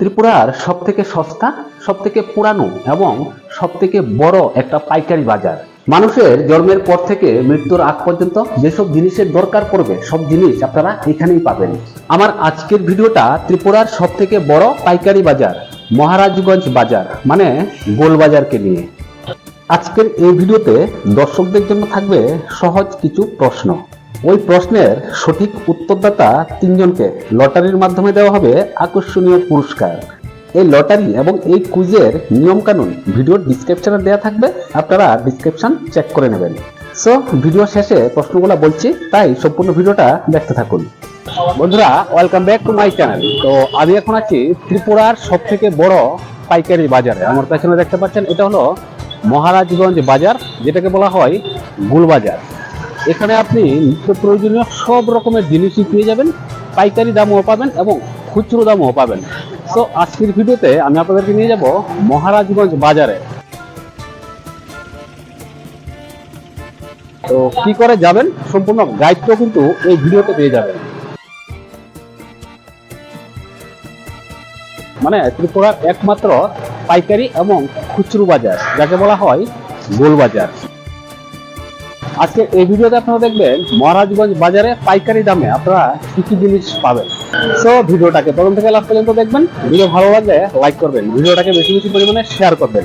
ত্রিপুরার সব থেকে সস্তা সব থেকে পুরানো এবং সব থেকে বড় একটা পাইকারি বাজার। মানুষের জন্মের পর থেকে মৃত্যুর আগ পর্যন্ত যেসব জিনিসের দরকার পড়বে, সব জিনিস আপনারা এখানেই পাবেন। আমার আজকের ভিডিওটা ত্রিপুরার সব থেকে বড় পাইকারি বাজার, মহারাজগঞ্জ বাজার মানে গোলবাজারকে নিয়ে। আজকের এই ভিডিওতে দর্শকদের জন্য থাকবে সহজ কিছু প্রশ্ন। ওই প্রশ্নের সঠিক উত্তরদাতা তিনজনকে লটারির মাধ্যমে দেওয়া হবে আকর্ষণীয় পুরস্কার। এই লটারি এবং এই কুইজের নিয়মকানুন ভিডিওর ডিসক্রিপশনে দেওয়া থাকবে, আপনারা ডিসক্রিপশন চেক করে নেবেন। সো ভিডিও শেষে প্রশ্নগুলো বলছি, তাই সম্পূর্ণ ভিডিওটা দেখতে থাকুন। বন্ধুরা welcome back to my channel তো আমি এখন আছি ত্রিপুরার সব থেকে বড় পাইকারি বাজারে। আমার পেছনে দেখতে পাচ্ছেন, এটা হলো মহারাজগঞ্জ বাজার, যেটাকে বলা হয় গুলবাজার। এখানে আপনি নিত্য প্রয়োজনীয় সব রকমের জিনিসই পেয়ে যাবেন। পাইকারি দামও পাবেন এবং খুচরো দামও পাবেন। তো আজকের ভিডিওতে আমি আপনাদেরকে নিয়ে যাব মহারাজগঞ্জ বাজারে। তো কি করে যাবেন? সম্পূর্ণ গাইডটাও কিন্তু এই ভিডিওতে পেয়ে যাবেন। মানে ত্রিপুরার একমাত্র পাইকারি এবং খুচরো বাজার, যাকে বলা হয় গোল বাজার। আজকে এই ভিডিওতে আপনারা দেখবেন মহারাজগঞ্জ বাজারে পাইকারি দামে আপনারা কি কি জিনিস পাবেন। সো ভিডিওটাকে প্রথম থেকে লাস্ট পর্যন্ত দেখবেন। ভিডিও ভালো লাগলে লাইক করবেন। ভিডিওটাকে বেশি বেশি পরিমাণে শেয়ার করবেন।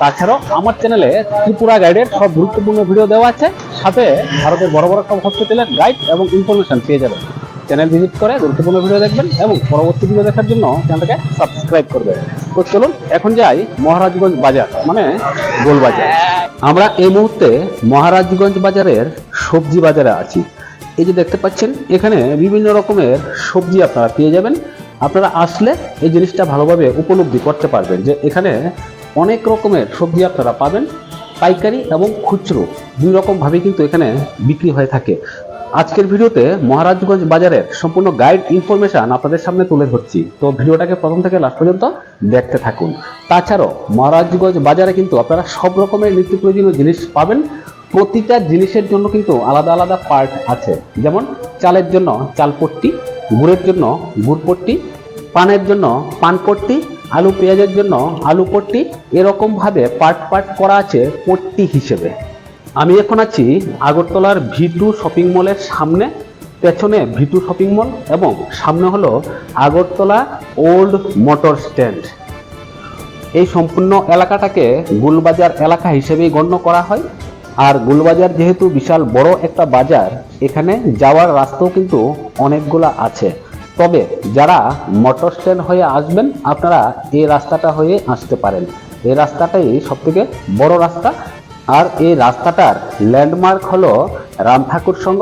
তাছাড়াও আমার চ্যানেলে ত্রিপুরা গাইডের সব গুরুত্বপূর্ণ ভিডিও দেওয়া আছে। সাথে ভারতের বড় বড় সব হসপিটালের গাইড এবং ইনফরমেশন পেয়ে যাবেন। চ্যানেল ভিজিট করে গুরুত্বপূর্ণ ভিডিও দেখবেন এবং পরবর্তী ভিডিও দেখার জন্য চ্যানেলটাকে সাবস্ক্রাইব করবেন। তো চলুন, এখন যাই মহারাজগঞ্জ বাজার মানে গোল বাজার। আমরা এই মুহূর্তে মহারাজগঞ্জ বাজারের সবজি বাজারে আছি। এই যে দেখতে পাচ্ছেন, এখানে বিভিন্ন রকমের সবজি আপনারা পেয়ে যাবেন। আপনারা আসলে এই জিনিসটা ভালোভাবে উপলব্ধি করতে পারবেন যে এখানে অনেক রকমের সবজি আপনারা পাবেন, পাইকারি এবং খুচরো। দুই রকমভাবে কিন্তু এখানে বিক্রি হয়ে থাকে। আজকের ভিডিওতে মহারাজগঞ্জ বাজারের সম্পূর্ণ গাইড ইনফরমেশন আপনাদের সামনে তুলে ধরছি। তো ভিডিওটাকে প্রথম থেকে লাস্ট পর্যন্ত দেখতে থাকুন। তাছাড়াও মহারাজগঞ্জ বাজারে কিন্তু আপনারা সব রকমের নিত্য প্রয়োজনীয় জিনিস পাবেন। প্রতিটা জিনিসের জন্য কিন্তু আলাদা আলাদা পার্ট আছে। যেমন চালের জন্য চালপট্টি গুড়ের জন্য গুড়পট্টি পানের জন্য পানপট্টি আলু পেঁয়াজের জন্য আলু পট্টি এরকমভাবে পার্ট পার্ট করা আছে পট্টি হিসেবে। আমি এখন আছি আগরতলার ভিটু শপিং মলের সামনে, পেছনে ভিটু শপিং মল এবং সামনে হলো আগরতলা ওল্ড মোটর স্ট্যান্ড। এই সম্পূর্ণ এলাকাটাকে গুলবাজার এলাকা হিসেবেই গণ্য করা হয়। আর গুলবাজার যেহেতু বিশাল বড় একটা বাজার, এখানে যাওয়ার রাস্তাও কিন্তু অনেকগুলা আছে। তবে যারা মোটর স্ট্যান্ড হয়ে আসবেন, আপনারা এই রাস্তাটা হয়ে আসতে পারেন। এই রাস্তাটাই সব থেকে বড় রাস্তা। আর এই রাস্তাটার ল্যান্ডমার্ক হলো রাম ঠাকুর সংঘ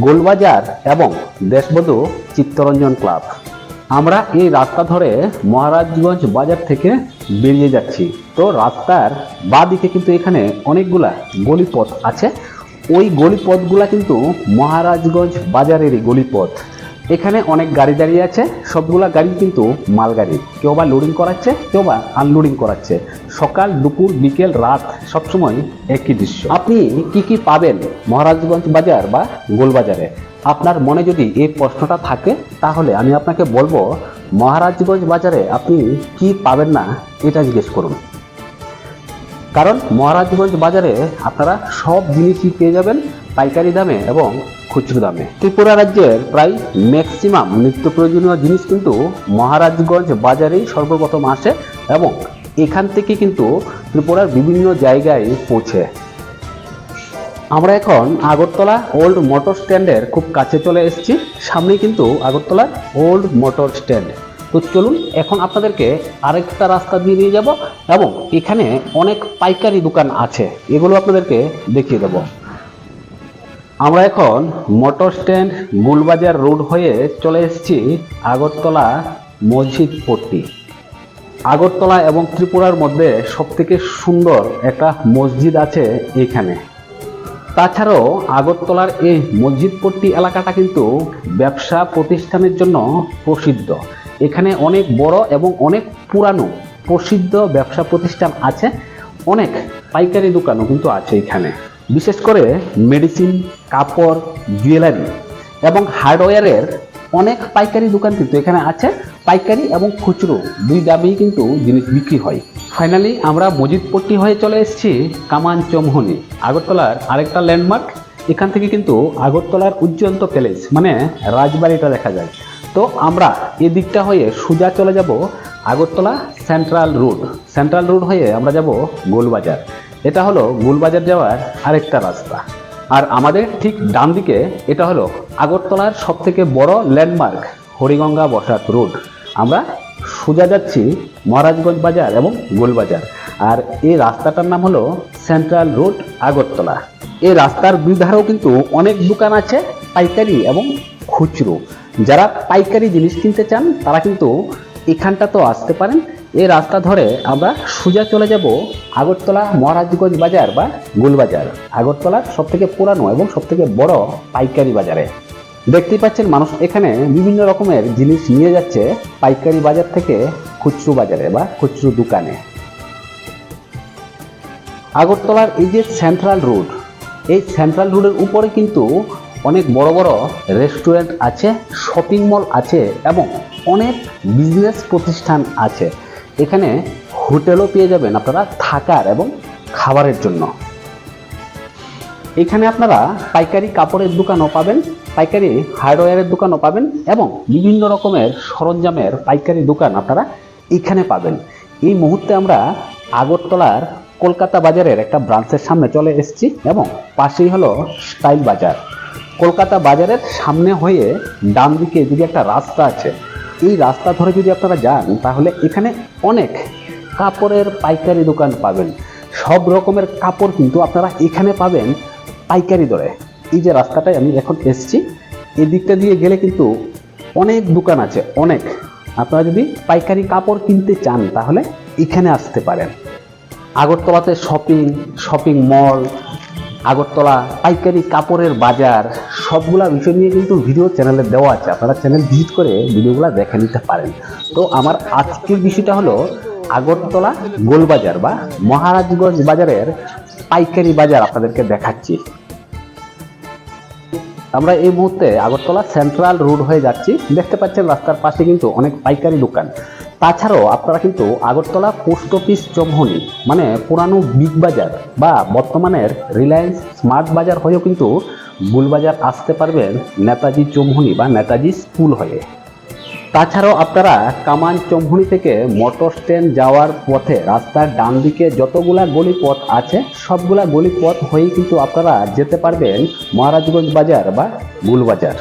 গোলবাজার এবং দেশবধূ চিত্তরঞ্জন ক্লাব। আমরা এই রাস্তা ধরে মহারাজগঞ্জ বাজার থেকে বেরিয়ে যাচ্ছি। তো রাস্তার বা দিকে কিন্তু এখানে অনেকগুলা গলিপথ আছে। ওই গলিপথগুলা কিন্তু মহারাজগঞ্জ বাজারেরই গলিপথ। এখানে অনেক গাড়ি দাঁড়িয়ে আছে। সবগুলা গাড়ি কিন্তু মালগাড়ি। কেউ বা লোডিং করাচ্ছে, কেউ বা আনলোডিং করাচ্ছে। সকাল, দুপুর, বিকেল, রাত সবসময় একই দৃশ্য। আপনি কি কি পাবেন মহারাজগঞ্জ বাজার বা গোলবাজারে আপনার মনে যদি এই প্রশ্নটা থাকে, তাহলে আমি আপনাকে বলব, মহারাজগঞ্জ বাজারে আপনি কি পাবেন না, এটা জিজ্ঞেস করুন। কারণ মহারাজগঞ্জ বাজারে আপনারা সব জিনিসই পেয়ে যাবেন, পাইকারি দামে এবং খুচরো দামে। ত্রিপুরা রাজ্যের প্রায় ম্যাক্সিমাম নিত্য প্রয়োজনীয় জিনিস কিন্তু মহারাজগঞ্জ বাজারেই সর্বপ্রথম আসে এবং এখান থেকে কিন্তু ত্রিপুরার বিভিন্ন জায়গায় পৌঁছে। আমরা এখন আগরতলা ওল্ড মোটর স্ট্যান্ডের খুব কাছে চলে এসেছি। সামনেই কিন্তু আগরতলার ওল্ড মোটর স্ট্যান্ড তো চলুন, এখন আপনাদেরকে আরেকটা রাস্তা দিয়ে নিয়ে যাব এবং এখানে অনেক পাইকারি দোকান আছে। এগুলো আপনাদেরকে দেখিয়ে দেব। আমরা এখন মোটর স্ট্যান্ড গুলবাজার রোড হয়ে চলে এসেছি আগরতলা মসজিদ পট্টি। আগরতলা এবং ত্রিপুরার মধ্যে সবথেকে সুন্দর একটা মসজিদ আছে এখানে। তাছাড়াও আগরতলার এই মসজিদপট্টি এলাকাটা কিন্তু ব্যবসা প্রতিষ্ঠানের জন্য প্রসিদ্ধ। এখানে অনেক বড় এবং অনেক পুরানো প্রসিদ্ধ ব্যবসা প্রতিষ্ঠান আছে, অনেক পাইকারি দোকানও কিন্তু আছে এখানে। বিশেষ করে মেডিসিন, কাপড়, জুয়েলারি এবং হার্ডওয়্যারের অনেক পাইকারি দোকান কিন্তু এখানে আছে। পাইকারি এবং খুচরো দুই দামেই কিন্তু জিনিস বিক্রি হয়। ফাইনালি আমরা মজিদপট্টি হয়ে চলে এসেছি কামান চমহনি, আগরতলার আরেকটা ল্যান্ডমার্ক এখান থেকে কিন্তু আগরতলার উজ্জ্বন্ত প্যালেস মানে রাজবাড়িটা দেখা যায়। তো আমরা এদিকটা হয়ে সোজা চলে যাব Agartala central road central road হয়ে আমরা যাব গোলবাজার। এটা হলো গুলবাজার যাওয়ার আরেকটা রাস্তা। আর আমাদের ঠিক ডান দিকে এটা হলো আগরতলার সব থেকে বড় ল্যান্ডমার্ক হরিগঙ্গা বসাক রোড আমরা সোজা যাচ্ছি মহারাজগঞ্জ বাজার এবং গোলবাজার। আর এই রাস্তাটার নাম হলো সেন্ট্রাল রোড আগরতলা। এই রাস্তার দুই ধারেও কিন্তু অনেক দোকান আছে, পাইকারি এবং খুচরো। যারা পাইকারি জিনিস কিনতে চান, তারা কিন্তু এখানটা তো আসতে পারেন। এই রাস্তা ধরে আমরা সোজা চলে যাব আগরতলা মহারাজগঞ্জ বাজার বা গুলবাজার। আগরতলার সব থেকে পুরানো এবং সব থেকে বড় পাইকারি বাজারে। দেখতেই পাচ্ছেন মানুষ এখানে বিভিন্ন রকমের জিনিস নিয়ে যাচ্ছে পাইকারি বাজার থেকে খুচরো বাজারে বা খুচরো দোকানে। আগরতলার এই যে সেন্ট্রাল রোড এই সেন্ট্রাল রোডের উপরে কিন্তু অনেক বড় বড় রেস্টুরেন্ট আছে শপিং মল আছে এবং অনেক বিজনেস প্রতিষ্ঠান আছে। এখানে হোটেলও পেয়ে যাবেন আপনারা থাকার এবং খাবারের জন্য। এখানে আপনারা পাইকারি কাপড়ের দোকানও পাবেন, পাইকারি হার্ডওয়্যারের দোকানও পাবেন এবং বিভিন্ন রকমের সরঞ্জামের পাইকারি দোকান আপনারা এখানে পাবেন। এই মুহূর্তে আমরা আগরতলার কলকাতা বাজারের একটা ব্রাঞ্চের সামনে চলে এসেছি এবং পাশেই হলো স্টাইল বাজার। কলকাতা বাজারের সামনে হয়ে ডান দিকে যদি একটা রাস্তা আছে এই রাস্তা ধরে যদি আপনারা যান, তাহলে এখানে অনেক কাপড়ের পাইকারি দোকান পাবেন। সব রকমের কাপড় কিন্তু আপনারা এখানে পাবেন পাইকারি দরে। এই যে রাস্তাটায় আমি এখন এসেছি এই দিকটা দিয়ে গেলে কিন্তু অনেক দোকান আছে, অনেক। আপনারা যদি পাইকারি কাপড় কিনতে চান, তাহলে এখানে আসতে পারেন। আগরতলাতে শপিং শপিং মল আগরতলা পাইকারি কাপড়ের বাজার, সবগুলা বিষয় নিয়ে কিন্তু ভিডিও চ্যানেলে দেওয়া আছে। আপনারা চ্যানেল ভিজিট করে ভিডিওগুলো দেখে নিতে পারেন। তো আমার আজকের বিষয়টা হলো আগরতলা গোলবাজার বা মহারাজগঞ্জ বাজারের পাইকারি বাজার আপনাদেরকে দেখাচ্ছি। আমরা এই মুহূর্তে আগরতলা সেন্ট্রাল রোড হয়ে যাচ্ছি। দেখতে পাচ্ছেন রাস্তার পাশে কিন্তু অনেক পাইকারি দোকান। তাছাড়াও আপনারা কিন্তু আগরতলা পোস্ট অফিস চমহনি মানে পুরানো বিগ বাজার বা বর্তমানের রিলায়েন্স স্মার্ট বাজার হয়েও কিন্তু গুলবাজার আসতে পারবেন নেতাজি চমহনি বা নেতাজি স্কুল হয়ে। তাছাড়াও আপনারা কামান চম্ভুনি থেকে মোটর স্ট্যান্ড যাওয়ার পথে রাস্তার ডান দিকে যতগুলা গলি পথ আছে, সবগুলা গলি পথ হয়েই কিন্তু আপনারা যেতে পারবেন মহারাজগঞ্জ বাজার বা গুলবাজার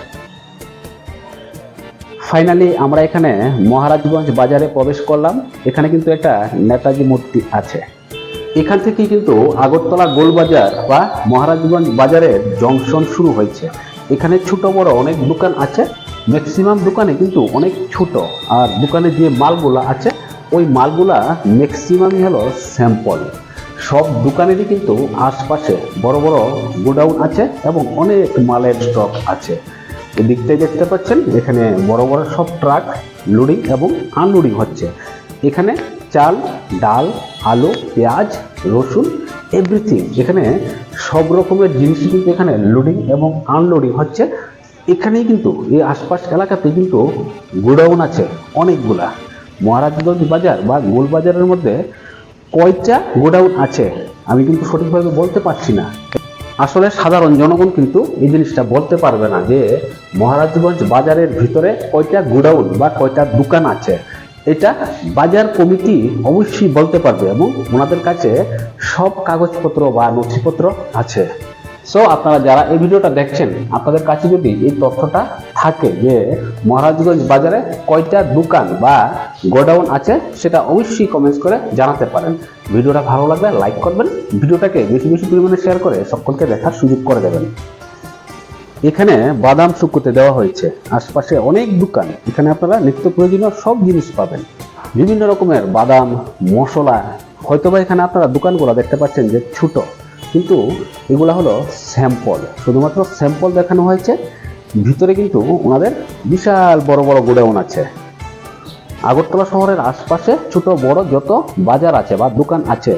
ফাইনালি আমরা এখানে মহারাজগঞ্জ বাজারে প্রবেশ করলাম। এখানে কিন্তু একটা নেতাজি মূর্তি আছে। এখান থেকে কিন্তু আগরতলা গোলবাজার বা মহারাজগঞ্জ বাজারের জংশন শুরু হয়েছে। এখানে ছোট বড় অনেক দোকান আছে। ম্যাক্সিমাম দোকানে কিন্তু অনেক ছোট। আর দোকানে যে মালগুলা আছে, ওই মালগুলা ম্যাক্সিমামই হলো স্যাম্পল সব দোকানেরই কিন্তু আশপাশে বড় বড় গোডাউন আছে এবং অনেক মালের স্টক আছে। এদিকটাই দেখতে পাচ্ছেন, এখানে বড় বড় সব ট্রাক লোডিং এবং আনলোডিং হচ্ছে। এখানে চাল, ডাল, আলু, পেঁয়াজ, রসুন, এভরিথিং। এখানে সব রকমের জিনিস কিন্তু এখানে লোডিং এবং আনলোডিং হচ্ছে। এখানেই কিন্তু, এই আশপাশ এলাকাতে কিন্তু গোডাউন আছে, অনেকগুলা। মহারাজগঞ্জ বাজার বা গোল বাজারের মধ্যে কয়টা গোডাউন আছে, আমি কিন্তু সঠিকভাবে বলতে পারছি না। আসলে সাধারণ জনগণ কিন্তু এই জিনিসটা বলতে পারবে না যে মহারাজগঞ্জ বাজারের ভিতরে কয়টা গোডাউন বা কয়টা দোকান আছে। এটা বাজার কমিটি অবশ্যই বলতে পারবে এবং ওনাদের কাছে সব কাগজপত্র বা নথিপত্র আছে। সো আপনারা যারা এই ভিডিওটা দেখছেন, আপনাদের কাছে যদি এই তথ্যটা থাকে যে মহারাজগঞ্জ বাজারে কয়টা দোকান বা গোডাউন আছে সেটা অবশ্যই কমেন্টস করে জানাতে পারেন। ভিডিওটা ভালো লাগলে লাইক করবেন, ভিডিওটাকে বেশি বেশি পরিমাণে শেয়ার করে সকলকে দেখার সুযোগ করে দেবেন। এখানে বাদাম শুকুতে দেওয়া হয়েছে। আশপাশে অনেক দোকান। এখানে আপনারা নিত্য প্রয়োজনীয় সব জিনিস পাবেন। বিভিন্ন রকমের বাদাম, মশলা, হয়তোবা এখানে আপনারা দোকানগুলো দেখতে পাচ্ছেন যে ছোট, কিন্তু এগুলো হলো স্যাম্পল শুধুমাত্র স্যাম্পল দেখানো হয়েছে। ভিতরে কিন্তু ওনাদের বিশাল বড় বড় গোডাউন আছে। আগরতলা শহরের আশপাশে ছোট বড় যত বাজার আছে বা দোকান আছে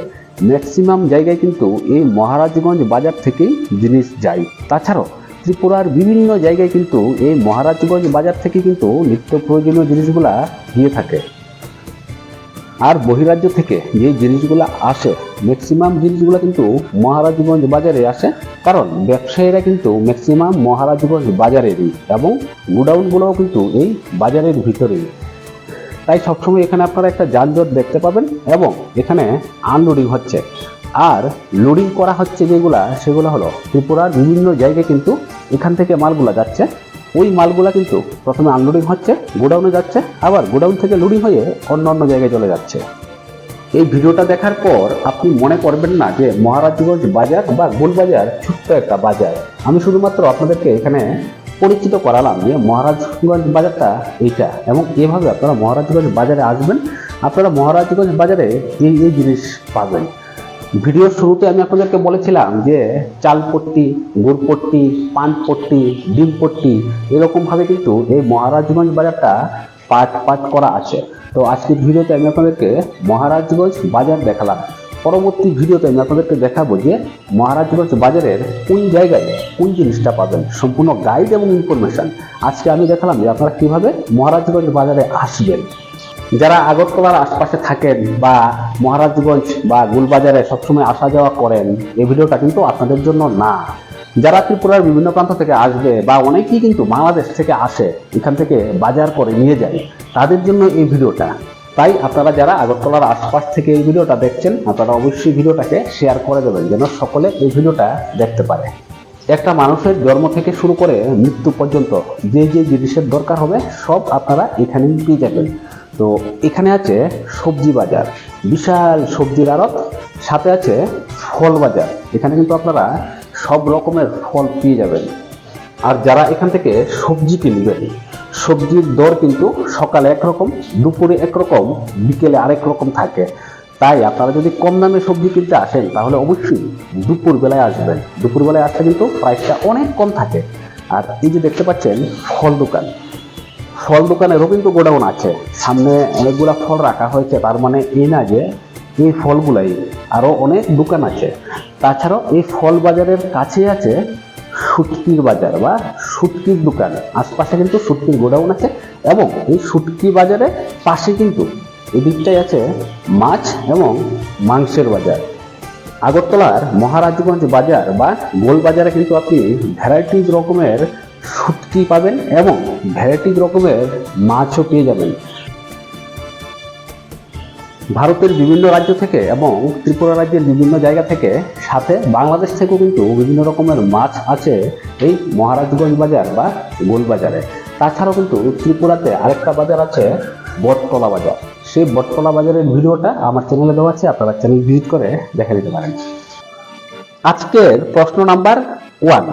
ম্যাক্সিমাম জায়গায় কিন্তু এই মহারাজগঞ্জ বাজার থেকেই জিনিস যায়। তাছাড়াও ত্রিপুরার বিভিন্ন জায়গায় কিন্তু এই মহারাজগঞ্জ বাজার থেকে কিন্তু নিত্য প্রয়োজনীয় জিনিসগুলা দিয়ে থাকে। আর বহিরাজ্য থেকে যে জিনিসগুলো আসে ম্যাক্সিমাম জিনিসগুলো কিন্তু মহারাজগঞ্জ বাজারে আসে। কারণ ব্যবসায়ীরা কিন্তু ম্যাক্সিমাম মহারাজগঞ্জ বাজারেরই এবং গোডাউনগুলোও কিন্তু এই বাজারের ভিতরেই। তাই সবসময় এখানে আপনারা একটা যানজট দেখতে পাবেন এবং এখানে আনলোডিং হচ্ছে। আর লোডিং করা হচ্ছে যেগুলা, সেগুলো হলো ত্রিপুরার বিভিন্ন জায়গায় কিন্তু এখান থেকে মালগুলা যাচ্ছে। ওই মালগুলা কিন্তু প্রথমে আনলোডিং হচ্ছে গোডাউনে যাচ্ছে, আবার গোডাউন থেকে লোডিং হয়ে অন্য অন্য জায়গায় চলে যাচ্ছে। এই ভিডিওটা দেখার পর আপনি মনে করবেন না যে মহারাজগঞ্জ বাজার বা গোলবাজার ছোট্ট একটা বাজার। আমি শুধুমাত্র আপনাদেরকে এখানে পরিচিত করালাম যে মহারাজগঞ্জ বাজারটা এইটা এবং এভাবে আপনারা মহারাজগঞ্জ বাজারে আসবেন। আপনারা মহারাজগঞ্জ বাজারে এই এই জিনিস পাবেন। ভিডিওর শুরুতে আমি আপনাদেরকে বলেছিলাম যে চালপট্টি, গুড়পট্টি, পানপট্টি, ডিমপট্টি এরকমভাবে কিন্তু এই মহারাজগঞ্জ বাজারটা পাট পাট করা আছে। তো আজকের ভিডিওতে আমি আপনাদেরকে মহারাজগঞ্জ বাজার দেখালাম। পরবর্তী ভিডিওতে আমি আপনাদেরকে দেখাবো যে মহারাজগঞ্জ বাজারের কোন জায়গায় কোন জিনিসটা পাবেন। সম্পূর্ণ গাইড এবং ইনফরমেশন আজকে আমি দেখালাম যে আপনারা কীভাবে মহারাজগঞ্জ বাজারে আসবেন। যারা আগরতলার আশপাশে থাকেন বা মহারাজগঞ্জ বা গুলবাজারে সবসময় আসা যাওয়া করেন, এই ভিডিওটা কিন্তু আপনাদের জন্য না। যারা ত্রিপুরার বিভিন্ন প্রান্ত থেকে আসবে বা অনেকেই কিন্তু বাংলাদেশ থেকে আসে, এখান থেকে বাজার করে নিয়ে যায়, তাদের জন্য এই ভিডিওটা। তাই আপনারা যারা আগরতলার আশপাশ থেকে এই ভিডিওটা দেখছেন, আপনারা অবশ্যই ভিডিওটাকে শেয়ার করে দেবেন, যেন সকলে এই ভিডিওটা দেখতে পারে। একটা মানুষের জন্ম থেকে শুরু করে মৃত্যু পর্যন্ত যে যে জিনিসের দরকার হবে, সব আপনারা এখানেই পেয়ে যাবেন। তো এখানে আছে সবজি বাজার। বিশাল সবজির আড়ত, সাথে আছে ফল বাজার। এখানে কিন্তু আপনারা সব রকমের ফল পেয়ে যাবেন। আর যারা এখান থেকে সবজি কিনবেন, সবজির দর কিন্তু সকালে একরকম, দুপুরে একরকম, বিকেলে আরেক রকম থাকে। তাই আপনারা যদি কম দামে সবজি কিনতে আসেন, তাহলে অবশ্যই দুপুর বেলায় আসবেন। দুপুর বেলায় আসলে কিন্তু প্রাইসটা অনেক কম থাকে। আর এই যে দেখতে পাচ্ছেন ফল দোকান ফল দোকানেরও কিন্তু গোডাউন আছে। সামনে অনেকগুলা ফল রাখা হয়েছে, তার মানে এই না যে এই ফলগুলাই আরও অনেক দোকান আছে। তাছাড়াও এই ফল বাজারের কাছে আছে সুটকির বাজার বা সুটকির দোকান। আশপাশে কিন্তু সুটকির গোডাউন আছে এবং এই সুটকি বাজারে পাশে কিন্তু এদিকটাই আছে মাছ এবং মাংসের বাজার। আগরতলার মহারাজগঞ্জ বাজার বা গোল বাজারে কিন্তু আপনি ভ্যারাইটিজ রকমের শুটকি পাবেন এবং ভ্যারাইটিজ রকমের মাছও পেয়ে যাবেন। ভারতের বিভিন্ন রাজ্য থেকে এবং ত্রিপুরা রাজ্যের বিভিন্ন জায়গা থেকে সাথে বাংলাদেশ থেকেও কিন্তু বিভিন্ন রকমের মাছ আছে এই মহারাজগঞ্জ বাজার বা গোলবাজারে তাছাড়াও কিন্তু ত্রিপুরাতে আরেকটা বাজার আছে বটতলা বাজার। সেই বটতলা বাজারের ভিডিওটা আমার চ্যানেলে দেওয়া আছে, আপনারা চ্যানেল ভিজিট করে দেখে নিতে পারেন। আজকের প্রশ্ন নাম্বার ওয়ান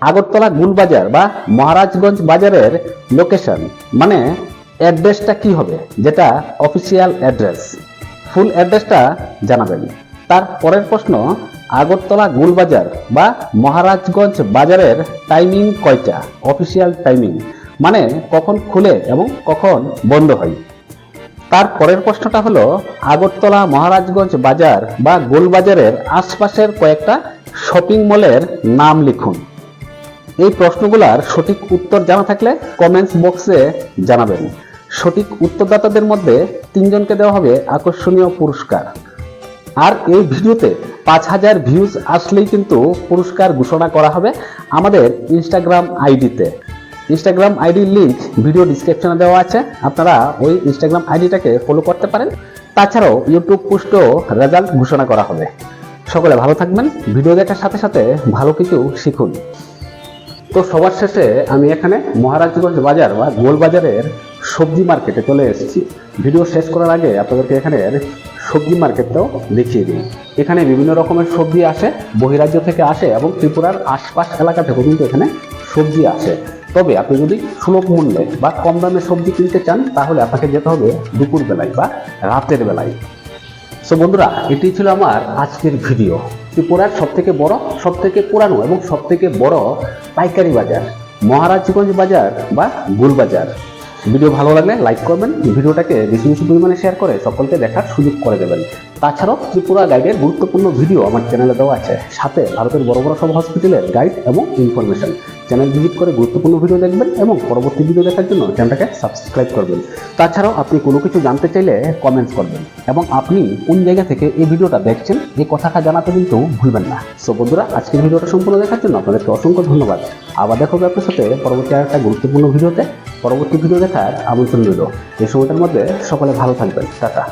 আগরতলা গুলবাজার বা মহারাজগঞ্জ বাজারের লোকেশন মানে অ্যাড্রেসটা কি হবে? যেটা অফিসিয়াল অ্যাড্রেস ফুল অ্যাড্রেসটা জানাবেন। তার পরের প্রশ্ন, আগরতলা গুলবাজার বা মহারাজগঞ্জ বাজারের টাইমিং কয়টা? অফিসিয়াল টাইমিং মানে কখন খুলে এবং কখন বন্ধ হয়। তার পরের প্রশ্নটা হলো, আগরতলা মহারাজগঞ্জ বাজার বা গোলবাজারের আশপাশের কয়েকটা শপিং মলের নাম লিখুন। এই প্রশ্নগুলার সঠিক উত্তর জানা থাকলে কমেন্টস বক্সে জানাবেন। সঠিক উত্তরদাতাদের মধ্যে তিনজনকে দেওয়া হবে আকর্ষণীয় পুরস্কার। আর এই ভিডিওতে পাঁচ হাজার ভিউজ আসলেই কিন্তু পুরস্কার ঘোষণা করা হবে আমাদের ইনস্টাগ্রাম আইডিতে। ইনস্টাগ্রাম আইডির লিঙ্ক ভিডিও ডিসক্রিপশনে দেওয়া আছে। আপনারা ওই ইনস্টাগ্রাম আইডিটাকে ফলো করতে পারেন। তাছাড়াও ইউটিউব পোস্টও রেজাল্ট ঘোষণা করা হবে। সকলে ভালো থাকবেন। ভিডিও দেখার সাথে সাথে ভালো কিছু শিখুন। তো সবার শেষে আমি এখানে মহারাজগঞ্জ বাজার বা গোল বাজারের সবজি মার্কেটে চলে এসেছি। ভিডিও শেষ করার আগে আপনাদেরকে এখানে সবজি মার্কেটটাও দেখিয়ে দিই। এখানে বিভিন্ন রকমের সবজি আসে, বহিরাজ্য থেকে আসে এবং ত্রিপুরার আশপাশ এলাকা থেকেও কিন্তু এখানে সবজি আসে। তবে আপনি যদি সুলভ মূল্যে বা কম দামে সবজি কিনতে চান, তাহলে আপনাকে যেতে হবে দুপুর বেলায় বা রাতের বেলায়। সো বন্ধুরা, এটি ছিল আমার আজকের ভিডিও। ত্রিপুরার সব থেকে বড় সব থেকে পুরানো এবং সবথেকে বড় পাইকারি বাজার, মহারাজগঞ্জ বাজার বা গুলবাজার ভিডিও ভালো লাগলে লাইক করবেন, ভিডিওটাকে বেশি বেশি পরিমাণে শেয়ার করে সকলকে দেখার সুযোগ করে দেবেন। তাছাড়াও ত্রিপুরা গাইডের গুরুত্বপূর্ণ ভিডিও আমার চ্যানেলে দেওয়া আছে। সাথে ভারতের বড় বড় সব হসপিটালের গাইড এবং ইনফরমেশন চ্যানেল ভিজিট করে গুরুত্বপূর্ণ ভিডিও দেখবেন এবং পরবর্তী ভিডিও দেখার জন্য চ্যানেলটাকে সাবস্ক্রাইব করবেন। তাছাড়াও আপনি কোনো কিছু জানতে চাইলে কমেন্টস করবেন এবং আপনি কোন জায়গা থেকে এই ভিডিওটা দেখছেন, এই কথাটা জানাতে কিন্তু ভুলবেন না। সো বন্ধুরা, আজকের ভিডিওটা সম্পূর্ণ দেখার জন্য আপনাদেরকে অসংখ্য ধন্যবাদ। আবার দেখো আপনার সাথে পরবর্তী একটা গুরুত্বপূর্ণ ভিডিওতে পরবর্তী ভিডিও দেখার আমন্ত্রণ রইল। এই সময়টার মধ্যে সকলে ভালো থাকবেন। টাটা।